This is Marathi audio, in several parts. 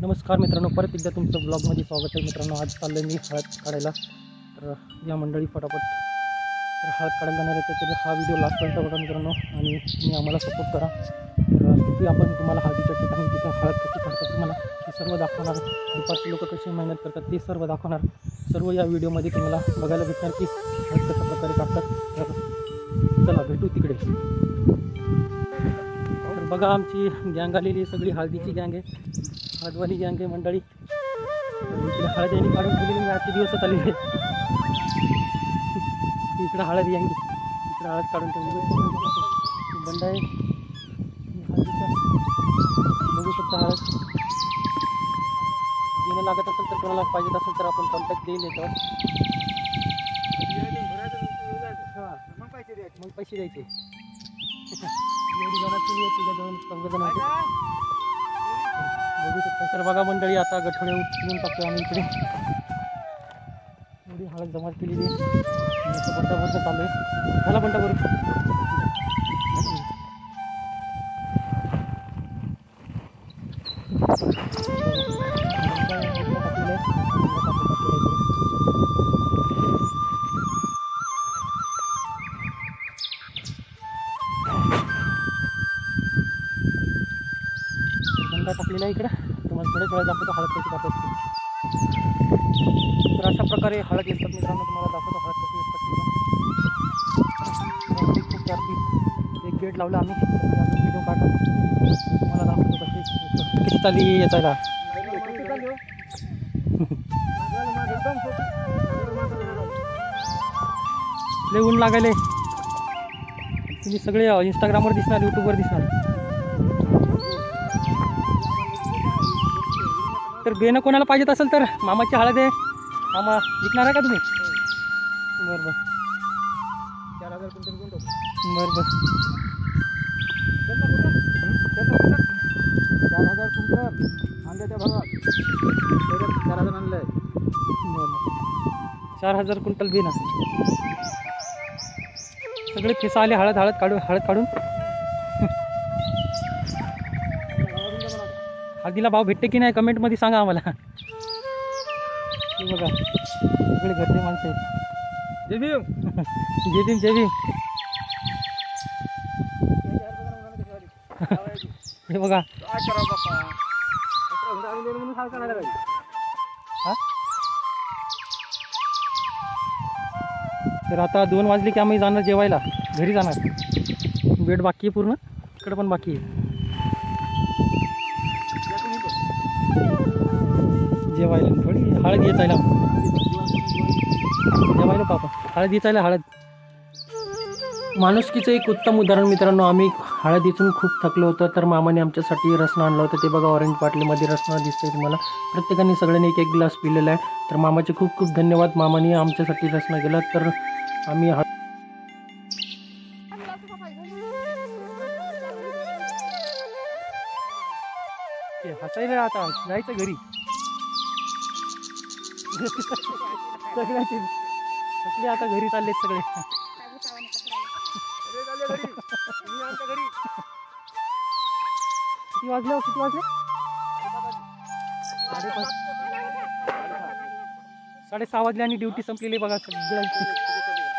नमस्कार मित्रांनो परत एकदा तुमचं ब्लॉगमध्ये स्वागत आहे. मित्रांनो आज चाललं मी हळद काढायला. तर या मंडळी फटाफट तर हळद काढायला जाणार आहे. तर हा व्हिडिओ लास्टपर्यंत बघा मित्रांनो आणि तुम्ही आम्हाला सपोर्ट करा. तर तिथे आपण तुम्हाला हळदीच्या ठिकाणी तिथे हळद कशी काढतात तुम्हाला ते सर्व दाखवणार. दुपारचे लोक कशी मेहनत करतात ते सर्व दाखवणार. सर्व या व्हिडिओमध्ये तुम्हाला बघायला भेटणार की हळद कशा प्रकारे काढतात. तर चला भेटू तिकडे. बघा आमची गँग आलेली सगळी हळदीची गँग आहे. हळदवाली गँग आहे मंडळी. तर इकडे हळद यांनी काढून ठेवली मी आजचे दिवसात आलेले इकडं हळद गँग इकडं हळद काढून ठेवली बंड आहे. बघू शकता हळद. घेणं लागत असेल तर कोणाला पाहिजे असेल तर आपण कॉन्टॅक्ट देईल याच्यावर. मग पैसे द्यायचे. एवढी जमा केली तुझ्या जवळ चौघ जण बघू शकता तर बघा मंडळी आता गठोडे उचलून टाकतो आम्ही इकडे. एवढी हळद जमा केलेली आहे. चालू आहे. झाला बंटा बरोबर टाकलेला इकडं. तुम्हाला थोड्याच वेळा दाखवतो हळद कशी कापायची तर अशा प्रकारे हळद येतात मित्रांनो तुम्हाला दाखवतो हळद कशी येतात ती खूप जास्ती एक गेट लावला आम्ही व्हिडिओ काढला तुम्हाला दाखवतो कशी कशी चालली याचायला लय ऊन लागायले तुम्ही सगळे इंस्टाग्रामवर दिसणार यूट्यूबवर दिसणार. तर बेनं कोणाला पाहिजेत असेल तर मामाची हळद आहे. मामा विकणार आहे का तुम्ही? बरं बरं. चार हजार क्विंटल घेऊन टाकू. बरं बरं. चार हजार क्विंटल आंब्याच्या त्याच्यात चार हजार आणलंय. बरं बरं. चार हजार क्विंटल बेना सगळे फेसा आले हळद हळद काढून हळद काढून. हळदीला भाव भेटते की नाही कमेंटमध्ये सांगा आम्हाला. बघा सगळे घरचे माणसं आहेत. जय भीम. जय भीम जय भीम. हे बघा. तर आता दोन वाजले की आम्ही जाणार जेवायला. घरी जाणार. बेड बाकी आहे पूर्ण. इकडं पण बाकी आहे. जेवायला थोडी. हळद येचायला जेवायला पापा. हळद येचायला हळद. माणुसकीचं एक उत्तम उदाहरण मित्रांनो आम्ही हळद इथून खूप थकलो होतो तर मामाने आमच्यासाठी रसना आणलं होतं. ते बघा ऑरेंज बाटलीमध्ये रसना दिसतंय तुम्हाला. प्रत्येकाने सगळ्यांनी एक एक ग्लास पिलेला आहे. तर मामाचे खूप खूप धन्यवाद. मामाने आमच्यासाठी रसना गेलं तर आम्ही हळद हसायला आता जायचं घरी. सगळ्याचे सगळे आता घरी चाललेत सगळे. किती वाजले हो? किती वाजले? साडेपाच. साडेसहा वाजले आणि ड्युटी संपलेली बघा सगळ्यांची.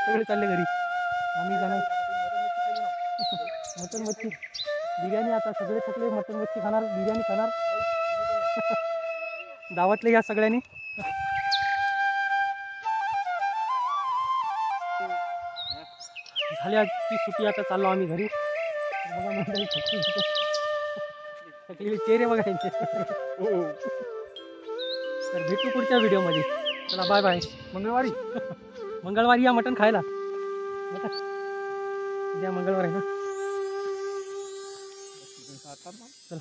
सगळे चालले घरी. आम्ही जाणार. मटन मच्छी. बिर्याणी आता सगळे थकले मटन मच्छी खाणार बिर्याणी खाणार. दावातले या सगळ्यांनी. झाली आजची सुट्टी आता चाललो आम्ही घरी. बघा मंडळी थकली थकलेले चेहरे बघा यांचे. तर भेटू पुढच्या व्हिडिओमध्ये. चला बाय बाय मंगळवारी. मंगळवारी या मटण खायला. उद्या मंगळवार आहे ना. चला.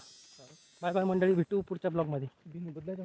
बाय बाय मंडळी भेटू पुढच्या ब्लॉगमध्ये बदलायचं